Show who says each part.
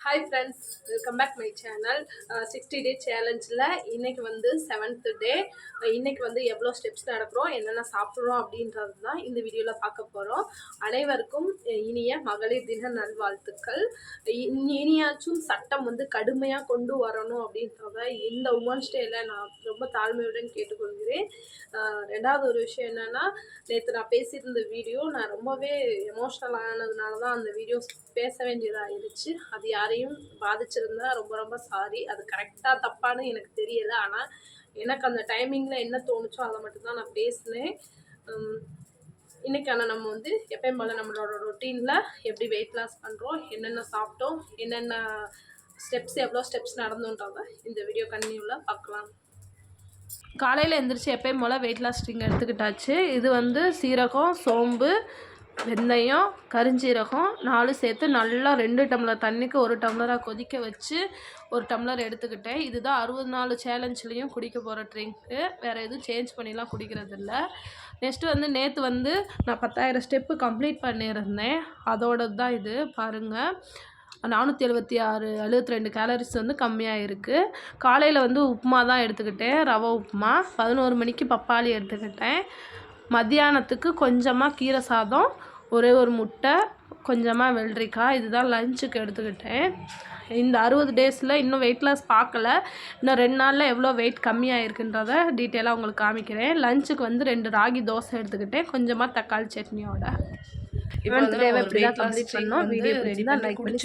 Speaker 1: Hi friends welcome back my channel sixty day சேலஞ்சில் இன்றைக்கி வந்து seventh டே இன்றைக்கி வந்து எவ்வளோ ஸ்டெப்ஸ் நடக்கிறோம் என்னென்ன சாப்பிட்றோம் அப்படின்றது தான் இந்த வீடியோவில் பார்க்க போகிறோம் அனைவருக்கும் இனிய மகளிர் தின நல்வாழ்த்துக்கள். இனி- இனியாச்சும் சட்டம் வந்து கடுமையாக கொண்டு வரணும் அப்படின்றத இந்த உமன்ஸ் டேயில் நான் ரொம்ப தாழ்மையுடன் கேட்டுக்கொள்கிறேன். Uh, ரெண்டாவது ஒரு விஷயம் என்னென்னா நேற்று நான் பேசியிருந்த வீடியோ நான் ரொம்பவே எமோஷ்னல் ஆனதுனால தான் அந்த வீடியோ பேச வேண்டியதாகிடுச்சு அது யாரையும் பாதிச்சிருந்தா ரொம்ப ரொம்ப சாரி அது கரெக்டாக தப்பான்னு எனக்கு தெரியல. ஆனால் எனக்கு அந்த டைமிங்கில் என்ன தோணுச்சோ அதை மட்டும்தான் நான் பேசினேன். இன்றைக்கான இன்னைக்கான நம்ம வந்து எப்பயும் போல் நம்மளோட ரொட்டீனில் எப்படி வெயிட் லாஸ் பண்ணுறோம் என்னென்ன சாப்பிட்டோம் என்னென்ன ஸ்டெப்ஸ் எவ்வளோ ஸ்டெப்ஸ் நடந்தோன்றத இந்த வீடியோ கண்டினியூவில் பார்க்கலாம். காலையில் எந்திரிச்சு எப்பயும் போல் வெயிட் லாஸ் ட்ரிங்க் எடுத்துக்கிட்டாச்சு. இது வந்து சீரகம் சோம்பு வெந்தயம் கருஞ்சீரகம் நாலு சேர்த்து நல்லா ரெண்டு டம்ளர் தண்ணிக்கு ஒரு டம்ளராக கொதிக்க வச்சு ஒரு டம்ளர் எடுத்துக்கிட்டேன். இதுதான் அறுபது நாலு சேலஞ்சிலையும் குடிக்க போகிற ட்ரிங்க்கு வேறு எதுவும் சேஞ்ச் பண்ணிலாம் குடிக்கிறதில்ல. நெக்ஸ்ட்டு வந்து நேற்று வந்து நான் பத்தாயிரம் ஸ்டெப்பு கம்ப்ளீட் பண்ணியிருந்தேன். அதோடது தான் இது. பாருங்கள் நானூற்றி எழுபத்தி ஆறு எழுபத்தி ரெண்டு கேலரிஸ் வந்து கம்மியாக இருக்குது காலையில் வந்து உப்புமா தான் எடுத்துக்கிட்டேன். ரவை உப்புமா. பதினோரு மணிக்கு பப்பாளி எடுத்துக்கிட்டேன். மத்தியானத்துக்கு கொஞ்சமாக கீரை சாதம் ஒரே ஒரு முட்டை கொஞ்சமாக வெள்ளரிக்காய் இதுதான் லஞ்சுக்கு எடுத்துக்கிட்டேன். இந்த அறுபது டேஸில் இன்னும் வெயிட் லாஸ் பார்க்கல. இன்னும் ரெண்டு நாளில் எவ்வளோ வெயிட் கம்மியாயிருக்குன்றத டீட்டெயிலாக உங்களுக்கு காமிக்கிறேன். லஞ்சுக்கு வந்து ரெண்டு ராகி தோசை எடுத்துக்கிட்டேன். கொஞ்சமாக தக்காளி சட்னியோட.
Speaker 2: இப்போ வந்து
Speaker 1: தான்.
Speaker 2: drink
Speaker 1: பண்ணோம் வீடியோ பிடிச்சிருந்தா
Speaker 2: பண்ணி
Speaker 1: லைக் பண்ணி